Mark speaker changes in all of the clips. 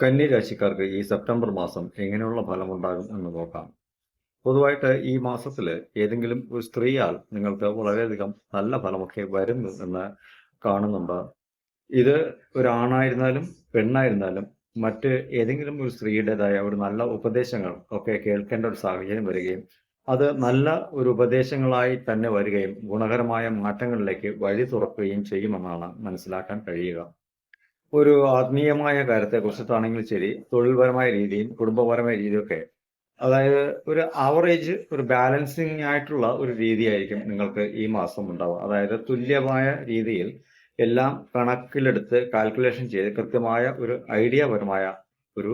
Speaker 1: കന്നി രാശിക്കാർക്ക് ഈ സെപ്റ്റംബർ മാസം എങ്ങനെയുള്ള ഫലമുണ്ടാകും എന്ന് നോക്കാം. പൊതുവായിട്ട് ഈ മാസത്തിൽ ഏതെങ്കിലും ഒരു സ്ത്രീയാൽ നിങ്ങൾക്ക് വളരെയധികം നല്ല ഫലമൊക്കെ വരുന്നു എന്ന് കാണുന്നുണ്ട്. ഇത് ഒരാണായിരുന്നാലും പെണ്ണായിരുന്നാലും മറ്റ് ഏതെങ്കിലും ഒരു സ്ത്രീയുടേതായ ഒരു നല്ല ഉപദേശങ്ങൾ ഒക്കെ കേൾക്കേണ്ട ഒരു സാഹചര്യം വരികയും അത് നല്ല ഒരു ഉപദേശങ്ങളായി തന്നെ വരികയും ഗുണകരമായ മാറ്റങ്ങളിലേക്ക് വഴി തുറക്കുകയും ചെയ്യുമെന്നാണ് മനസ്സിലാക്കാൻ കഴിയുക. ഒരു ആത്മീയമായ കാര്യത്തെ കുറിച്ചിട്ടാണെങ്കിൽ ശരി തൊഴിൽപരമായ രീതിയിൽ കുടുംബപരമായ രീതിയൊക്കെ അതായത് ഒരു ആവറേജ് ഒരു ബാലൻസിങ് ആയിട്ടുള്ള ഒരു രീതിയായിരിക്കും നിങ്ങൾക്ക് ഈ മാസം ഉണ്ടാവുക. അതായത് തുല്യമായ രീതിയിൽ എല്ലാം കണക്കിലെടുത്ത് കാൽക്കുലേഷൻ ചെയ്ത് കൃത്യമായ ഒരു ഐഡിയ പരമായ ഒരു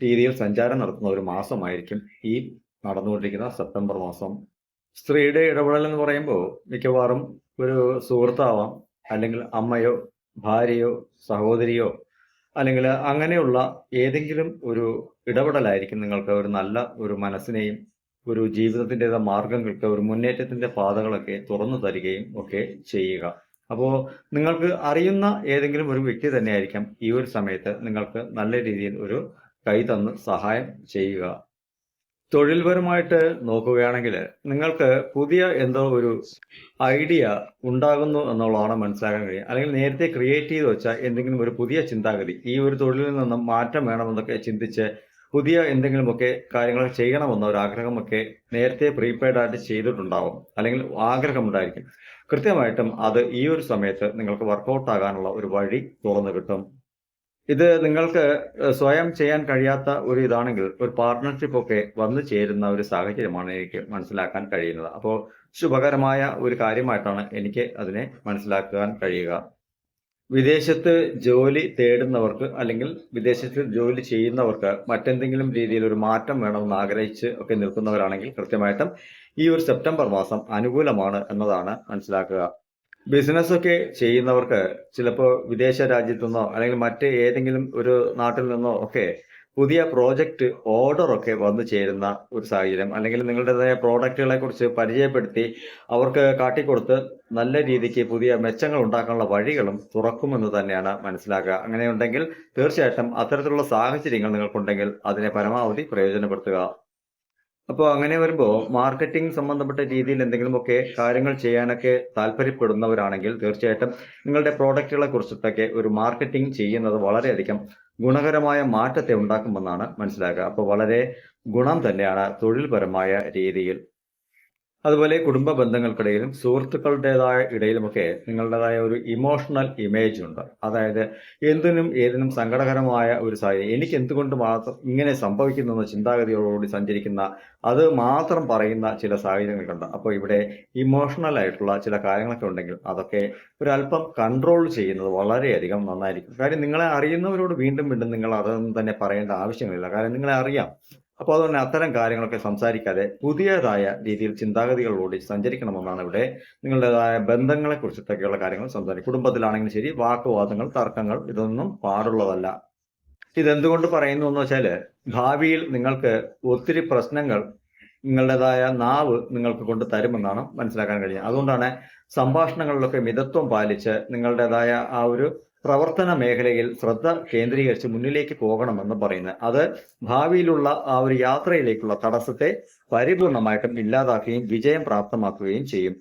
Speaker 1: രീതിയിൽ സഞ്ചാരം നടത്തുന്ന ഒരു മാസമായിരിക്കും ഈ നടന്നുകൊണ്ടിരിക്കുന്ന സെപ്റ്റംബർ മാസം. സ്ത്രീയുടെ ഇടപെടൽ എന്ന് പറയുമ്പോൾ മിക്കവാറും ഒരു സുഹൃത്താവാം അല്ലെങ്കിൽ അമ്മയോ ഭാര്യയോ സഹോദരിയോ അല്ലെങ്കിൽ അങ്ങനെയുള്ള ഏതെങ്കിലും ഒരു ഇടപെടലായിരിക്കും നിങ്ങൾക്ക് ഒരു നല്ല ഒരു മനസ്സിനെയും ഒരു ജീവിതത്തിന്റെതായ മാർഗങ്ങൾക്ക് ഒരു മുന്നേറ്റത്തിന്റെ പാതകളൊക്കെ തുറന്നു തരികയും ഒക്കെ ചെയ്യുക. അപ്പോൾ നിങ്ങൾക്ക് അറിയുന്ന ഏതെങ്കിലും ഒരു വ്യക്തി തന്നെയായിരിക്കാം ഈ ഒരു സമയത്ത് നിങ്ങൾക്ക് നല്ല രീതിയിൽ ഒരു കൈ തന്ന് സഹായം ചെയ്യുക. തൊഴിൽപരമായിട്ട് നോക്കുകയാണെങ്കിൽ നിങ്ങൾക്ക് പുതിയ എന്തോ ഒരു ഐഡിയ ഉണ്ടാകുന്നു എന്നുള്ളതാണ് മനസ്സിലാക്കാൻ കഴിയുക. അല്ലെങ്കിൽ നേരത്തെ ക്രിയേറ്റ് ചെയ്ത് വെച്ച എന്തെങ്കിലും ഒരു പുതിയ ചിന്താഗതി ഈ ഒരു തൊഴിലിൽ നിന്നും മാറ്റം വേണമെന്നൊക്കെ ചിന്തിച്ച് പുതിയ എന്തെങ്കിലുമൊക്കെ കാര്യങ്ങൾ ചെയ്യണമെന്ന ഒരു ആഗ്രഹമൊക്കെ നേരത്തെ പ്രീപെയ്ഡ് ആയിട്ട് ചെയ്തിട്ടുണ്ടാവും. അല്ലെങ്കിൽ ആഗ്രഹമുണ്ടായിരിക്കും. കൃത്യമായിട്ടും അത് ഈ ഒരു സമയത്ത് നിങ്ങൾക്ക് വർക്കൗട്ട് ആകാനുള്ള ഒരു വഴി തുറന്നു കിട്ടും. ഇത് നിങ്ങൾക്ക് സ്വയം ചെയ്യാൻ കഴിയാത്ത ഒരു ഇതാണെങ്കിൽ ഒരു പാർട്ട്ണർഷിപ്പ് ഒക്കെ വന്നു ചേരുന്ന ഒരു സാഹചര്യമാണ് എനിക്ക് മനസ്സിലാക്കാൻ കഴിയുന്നത്. അപ്പോൾ ശുഭകരമായ ഒരു കാര്യമായിട്ടാണ് എനിക്ക് അതിനെ മനസ്സിലാക്കാൻ കഴിയുക. വിദേശത്ത് ജോലി തേടുന്നവർക്ക് അല്ലെങ്കിൽ വിദേശത്ത് ജോലി ചെയ്യുന്നവർക്ക് മറ്റെന്തെങ്കിലും രീതിയിൽ ഒരു മാറ്റം വേണമെന്ന് ആഗ്രഹിച്ച് ഒക്കെ നിൽക്കുന്നവരാണെങ്കിൽ കൃത്യമായിട്ടും ഈ ഒരു സെപ്റ്റംബർ മാസം അനുകൂലമാണ് എന്നതാണ് മനസ്സിലാക്കുക. ബിസിനസ് ഒക്കെ ചെയ്യുന്നവർക്ക് ചിലപ്പോൾ വിദേശ രാജ്യത്തു നിന്നോ അല്ലെങ്കിൽ മറ്റ് ഏതെങ്കിലും ഒരു നാട്ടിൽ നിന്നോ ഒക്കെ പുതിയ പ്രോജക്റ്റ് ഓർഡർ ഒക്കെ വന്നു ചേരുന്ന ഒരു സാഹചര്യം. അല്ലെങ്കിൽ നിങ്ങളുടേതായ പ്രോഡക്റ്റുകളെ കുറിച്ച് പരിചയപ്പെടുത്തി അവർക്ക് കാട്ടിക്കൊടുത്ത് നല്ല രീതിക്ക് പുതിയ മെച്ചങ്ങൾ ഉണ്ടാക്കാനുള്ള വഴികളും തുറക്കുമെന്ന് തന്നെയാണ് മനസ്സിലാക്കുക. അങ്ങനെയുണ്ടെങ്കിൽ തീർച്ചയായിട്ടും അത്തരത്തിലുള്ള സാഹചര്യങ്ങൾ നിങ്ങൾക്കുണ്ടെങ്കിൽ അതിനെ പരമാവധി പ്രയോജനപ്പെടുത്തുക. അപ്പോൾ അങ്ങനെ വരുമ്പോൾ മാർക്കറ്റിംഗ് സംബന്ധപ്പെട്ട രീതിയിൽ എന്തെങ്കിലുമൊക്കെ കാര്യങ്ങൾ ചെയ്യാനൊക്കെ താല്പര്യപ്പെടുന്നവരാണെങ്കിൽ തീർച്ചയായിട്ടും നിങ്ങളുടെ പ്രോഡക്റ്റുകളെ കുറിച്ചിട്ടൊക്കെ ഒരു മാർക്കറ്റിംഗ് ചെയ്യുന്നത് വളരെയധികം ഗുണകരമായ മാറ്റത്തെ ഉണ്ടാക്കുമെന്നാണ് മനസ്സിലാക്കുക. അപ്പോൾ വളരെ ഗുണം തന്നെയാണ് തൊഴിൽപരമായ രീതിയിൽ അതുപോലെ കുടുംബ ബന്ധങ്ങൾക്കിടയിലും സുഹൃത്തുക്കളുടേതായ ഇടയിലുമൊക്കെ നിങ്ങളുടേതായ ഒരു ഇമോഷണൽ ഇമേജ് ഉണ്ട്. അതായത് എന്തിനും ഏതിനും സങ്കടകരമായ ഒരു സാഹചര്യം. എനിക്ക് എന്തുകൊണ്ട് മാത്രം ഇങ്ങനെ സംഭവിക്കുന്നു എന്ന ചിന്താഗതിയോടുകൂടി സഞ്ചരിക്കുന്ന അത് മാത്രം പറയുന്ന ചില സാഹചര്യങ്ങളുണ്ട് അപ്പോൾ ഇവിടെ ഇമോഷണൽ ആയിട്ടുള്ള ചില കാര്യങ്ങളൊക്കെ ഉണ്ടെങ്കിൽ അതൊക്കെ ഒരല്പം കൺട്രോൾ ചെയ്യുന്നത് വളരെയധികം നന്നായിരിക്കും. കാര്യം നിങ്ങളെ അറിയുന്നവരോട് വീണ്ടും വീണ്ടും നിങ്ങൾ അതൊന്നും തന്നെ പറയേണ്ട ആവശ്യമില്ല. കാരണം നിങ്ങളെ അറിയാം. അപ്പോൾ അതുകൊണ്ട് അത്തരം കാര്യങ്ങളൊക്കെ സംസാരിക്കാതെ പുതിയതായ രീതിയിൽ ചിന്താഗതികളിലൂടെ സഞ്ചരിക്കണമെന്നാണ് ഇവിടെ നിങ്ങളുടേതായ ബന്ധങ്ങളെ കുറിച്ചിട്ടൊക്കെയുള്ള കാര്യങ്ങൾ സംസാരിക്കും കുടുംബത്തിലാണെങ്കിലും ശരി വാക്കുവാദങ്ങൾ തർക്കങ്ങൾ ഇതൊന്നും പാടുള്ളതല്ല. ഇതെന്തുകൊണ്ട് പറയുന്നു എന്ന് വെച്ചാൽ ഭാവിയിൽ നിങ്ങൾക്ക് ഒത്തിരി പ്രശ്നങ്ങൾ നിങ്ങളുടേതായ നാവ് നിങ്ങൾക്ക് കൊണ്ട് തരുമെന്നാണ് മനസ്സിലാക്കാൻ കഴിയുന്നത്. അതുകൊണ്ടാണ് സംഭാഷണങ്ങളിലൊക്കെ മിതത്വം പാലിച്ച് നിങ്ങളുടേതായ ആ ഒരു പ്രവർത്തന മേഖലയിൽ ശ്രദ്ധ കേന്ദ്രീകരിച്ച് മുന്നിലേക്ക് പോകണമെന്ന് പറയുന്നത്. അത് ഭാവിയിലുള്ള ആ ഒരു യാത്രയിലേക്കുള്ള തടസ്സത്തെ പരിപൂർണമായിട്ടും ഇല്ലാതാക്കുകയും വിജയം പ്രാപ്തമാക്കുകയും ചെയ്യും.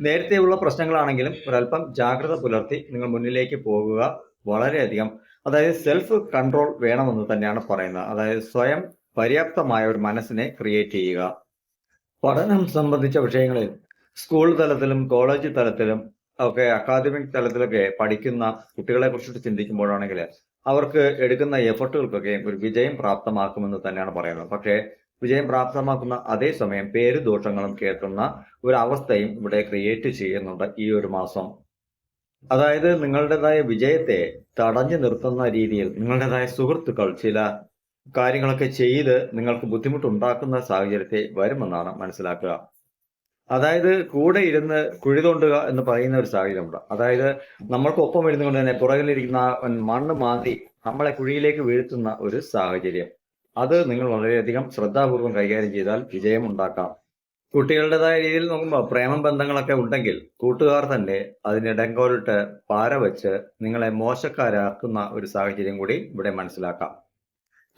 Speaker 1: നേരത്തെയുള്ള പ്രശ്നങ്ങളാണെങ്കിലും ഒരല്പം ജാഗ്രത പുലർത്തി നിങ്ങൾ മുന്നിലേക്ക് പോകുക വളരെയധികം. അതായത് സെൽഫ് കൺട്രോൾ വേണമെന്ന് തന്നെയാണ് പറയുന്നത്. അതായത് സ്വയം പര്യാപ്തമായ ഒരു മനസ്സിനെ ക്രിയേറ്റ് ചെയ്യുക. പഠനം സംബന്ധിച്ച വിഷയങ്ങളിൽ സ്കൂൾ തലത്തിലും കോളേജ് തലത്തിലും ഒക്കെ അക്കാദമിക് തലത്തിലൊക്കെ പഠിക്കുന്ന കുട്ടികളെ കുറിച്ചിട്ട് ചിന്തിക്കുമ്പോഴാണെങ്കിൽ അവർക്ക് എടുക്കുന്ന എഫർട്ടുകൾക്കൊക്കെ ഒരു വിജയം പ്രാപ്തമാക്കുമെന്ന് തന്നെയാണ് പറയുന്നത് പക്ഷേ വിജയം പ്രാപ്തമാക്കുന്ന അതേസമയം പേര് ദോഷങ്ങളും കേൾക്കുന്ന ഒരു അവസ്ഥയും ഇവിടെ ക്രിയേറ്റ് ചെയ്യുന്നുണ്ട് ഈ ഒരു മാസം. അതായത് നിങ്ങളുടേതായ വിജയത്തെ തടഞ്ഞു നിർത്തുന്ന രീതിയിൽ നിങ്ങളുടേതായ സുഹൃത്തുക്കൾ ചില കാര്യങ്ങളൊക്കെ ചെയ്ത് നിങ്ങൾക്ക് ബുദ്ധിമുട്ടുണ്ടാക്കുന്ന സാഹചര്യത്തെ വരുമെന്നാണ് മനസ്സിലാക്കുക. അതായത് കൂടെ ഇരുന്ന് കുഴി തോണ്ടുക എന്ന് പറയുന്ന ഒരു സാഹചര്യമുണ്ട് അതായത് നമ്മൾക്കൊപ്പം ഇരുന്നു കൊണ്ട് തന്നെ പുറകിലിരിക്കുന്ന മണ്ണ് മാന്തി നമ്മളെ കുഴിയിലേക്ക് വീഴ്ത്തുന്ന ഒരു സാഹചര്യം. അത് നിങ്ങൾ വളരെയധികം ശ്രദ്ധാപൂർവം കൈകാര്യം ചെയ്താൽ വിജയം ഉണ്ടാക്കാം. കുട്ടികളുടേതായ രീതിയിൽ നോക്കുമ്പോൾ പ്രേമം ബന്ധങ്ങളൊക്കെ ഉണ്ടെങ്കിൽ കൂട്ടുകാർ തന്നെ അതിനിടങ്കോലിട്ട് പാര വെച്ച് നിങ്ങളെ മോശക്കാരാക്കുന്ന ഒരു സാഹചര്യം കൂടി ഇവിടെ മനസ്സിലാക്കാം.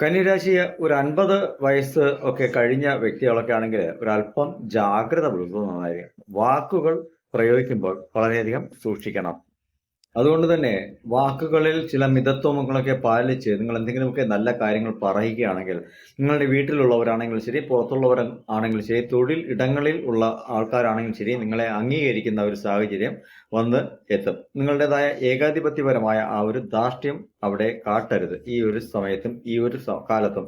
Speaker 1: കന്നിരാശിയെ ഒരു അൻപത് വയസ്സ് ഒക്കെ കഴിഞ്ഞ വ്യക്തികളൊക്കെ ആണെങ്കിൽ ഒരല്പം ജാഗ്രത പുലർത്തുന്നതായിരിക്കും. വാക്കുകൾ പ്രയോഗിക്കുമ്പോൾ വളരെയധികം സൂക്ഷിക്കണം. അതുകൊണ്ട് തന്നെ വാക്കുകളിൽ ചില മിതത്വങ്ങളൊക്കെ പാലിച്ച് നിങ്ങൾ എന്തെങ്കിലുമൊക്കെ നല്ല കാര്യങ്ങൾ പറയുകയാണെങ്കിൽ നിങ്ങളുടെ വീട്ടിലുള്ളവരാണെങ്കിൽ ശരി പുറത്തുള്ളവർ ആണെങ്കിൽ ശരി തൊഴിൽ ഇടങ്ങളിൽ ഉള്ള ആൾക്കാരാണെങ്കിൽ ശരി നിങ്ങളെ അംഗീകരിക്കുന്ന ഒരു സാഹചര്യം വന്ന് എത്തും. നിങ്ങളുടേതായ ഏകാധിപത്യപരമായ ആ ഒരു ധാർഷ്ട്യം അവിടെ കാട്ടരുത്. ഈ ഒരു സമയത്തും ഈ ഒരു കാലത്തും.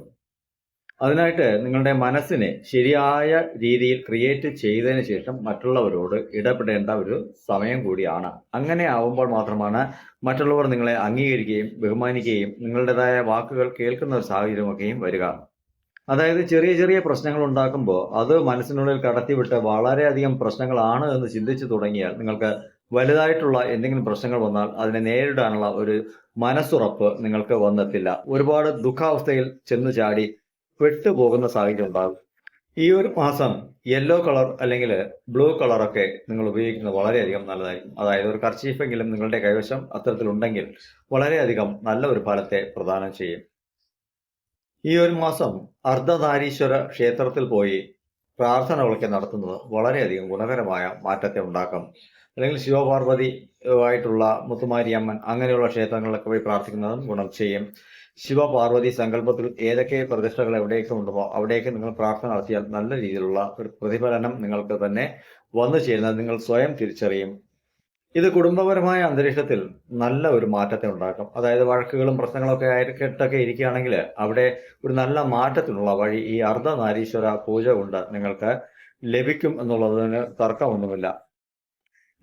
Speaker 1: അതിനായിട്ട് നിങ്ങളുടെ മനസ്സിനെ ശരിയായ രീതിയിൽ ക്രിയേറ്റ് ചെയ്തതിന് ശേഷം മറ്റുള്ളവരോട് ഇടപെടേണ്ട ഒരു സമയം കൂടിയാണ്. അങ്ങനെ ആവുമ്പോൾ മാത്രമാണ് മറ്റുള്ളവർ നിങ്ങളെ അംഗീകരിക്കുകയും ബഹുമാനിക്കുകയും നിങ്ങളുടേതായ വാക്കുകൾ കേൾക്കുന്ന ഒരു സാഹചര്യമൊക്കെയും വരിക. അതായത് ചെറിയ ചെറിയ പ്രശ്നങ്ങൾ ഉണ്ടാക്കുമ്പോൾ അത് മനസ്സിനുള്ളിൽ കടത്തിവിട്ട് വളരെയധികം പ്രശ്നങ്ങളാണ് എന്ന് ചിന്തിച്ചു തുടങ്ങിയാൽ നിങ്ങൾക്ക് വലുതായിട്ടുള്ള എന്തെങ്കിലും പ്രശ്നങ്ങൾ വന്നാൽ അതിനെ നേരിടാനുള്ള ഒരു മനസ്സുറപ്പ് നിങ്ങൾക്ക് വന്നെത്തില്ല. ഒരുപാട് ദുഃഖാവസ്ഥയിൽ ചെന്ന് ചാടി പെട്ടുപോകുന്ന സാഹചര്യം ഉണ്ടാകും. ഈ ഒരു മാസം യെല്ലോ കളർ അല്ലെങ്കിൽ ബ്ലൂ കളറൊക്കെ നിങ്ങൾ ഉപയോഗിക്കുന്നത് വളരെയധികം നല്ലതായിരിക്കും. അതായത് ഒരു കർച്ചീഫെങ്കിലും നിങ്ങളുടെ കൈവശം അത്തരത്തിലുണ്ടെങ്കിൽ വളരെയധികം നല്ല ഒരു ഫലത്തെ പ്രദാനം ചെയ്യും. ഈ ഒരു മാസം അർദ്ധനാരീശ്വര ക്ഷേത്രത്തിൽ പോയി പ്രാർത്ഥനകളൊക്കെ നടത്തുന്നത് വളരെയധികം ഗുണകരമായ മാറ്റത്തെ ഉണ്ടാക്കും. അല്ലെങ്കിൽ ശിവപാർവതി ആയിട്ടുള്ള മുത്തുമാരിയമ്മൻ അങ്ങനെയുള്ള ക്ഷേത്രങ്ങളിലൊക്കെ പോയി പ്രാർത്ഥിക്കുന്നതും ഗുണം ചെയ്യും. ശിവപാർവതി സങ്കല്പത്തിൽ ഏതൊക്കെ പ്രതിഷ്ഠകൾ എവിടെയൊക്കെ ഉണ്ടോ അവിടെയൊക്കെ നിങ്ങൾ പ്രാർത്ഥന നടത്തിയാൽ നല്ല രീതിയിലുള്ള ഒരു പ്രതിഫലനം നിങ്ങൾക്ക് തന്നെ വന്നു ചേരുന്നത് നിങ്ങൾ സ്വയം തിരിച്ചറിയും. ഇത് കുടുംബപരമായ അന്തരീക്ഷത്തിൽ നല്ല ഒരു മാറ്റത്തെ ഉണ്ടാക്കും. അതായത് വഴക്കുകളും പ്രശ്നങ്ങളൊക്കെ ആയിട്ടൊക്കെ ഇരിക്കുകയാണെങ്കിൽ അവിടെ ഒരു നല്ല മാറ്റത്തിനുള്ള വഴി ഈ അർദ്ധനാരീശ്വര പൂജ കൊണ്ട് നിങ്ങൾക്ക് ലഭിക്കും എന്നുള്ളതിന് തർക്കമൊന്നുമില്ല.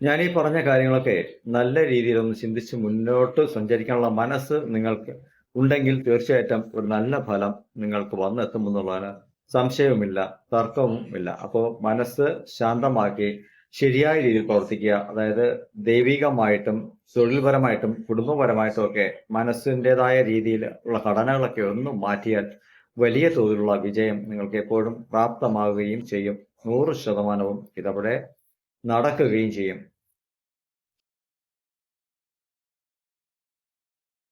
Speaker 1: ഞാൻ ഈ പറഞ്ഞ കാര്യങ്ങളൊക്കെ നല്ല രീതിയിലൊന്ന് ചിന്തിച്ച് മുന്നോട്ട് സഞ്ചരിക്കാനുള്ള മനസ്സ് നിങ്ങൾക്ക് ഉണ്ടെങ്കിൽ തീർച്ചയായിട്ടും ഒരു നല്ല ഫലം നിങ്ങൾക്ക് വന്നെത്തുമെന്നുള്ളതിന് സംശയവുമില്ല തർക്കവും ഇല്ല അപ്പോൾ മനസ്സ് ശാന്തമാക്കി ശരിയായ രീതിയിൽ പ്രവർത്തിക്കുക. അതായത് ദൈവികമായിട്ടും തൊഴിൽപരമായിട്ടും കുടുംബപരമായിട്ടും ഒക്കെ മനസ്സിന്റെതായ രീതിയിൽ ഉള്ള ഘടനകളൊക്കെ ഒന്നും മാറ്റിയാൽ വലിയ തോതിലുള്ള വിജയം നിങ്ങൾക്ക് എപ്പോഴും പ്രാപ്തമാവുകയും ചെയ്യും. നൂറ് ശതമാനവും ഇതവിടെ നടക്കുകയും ചെയ്യും.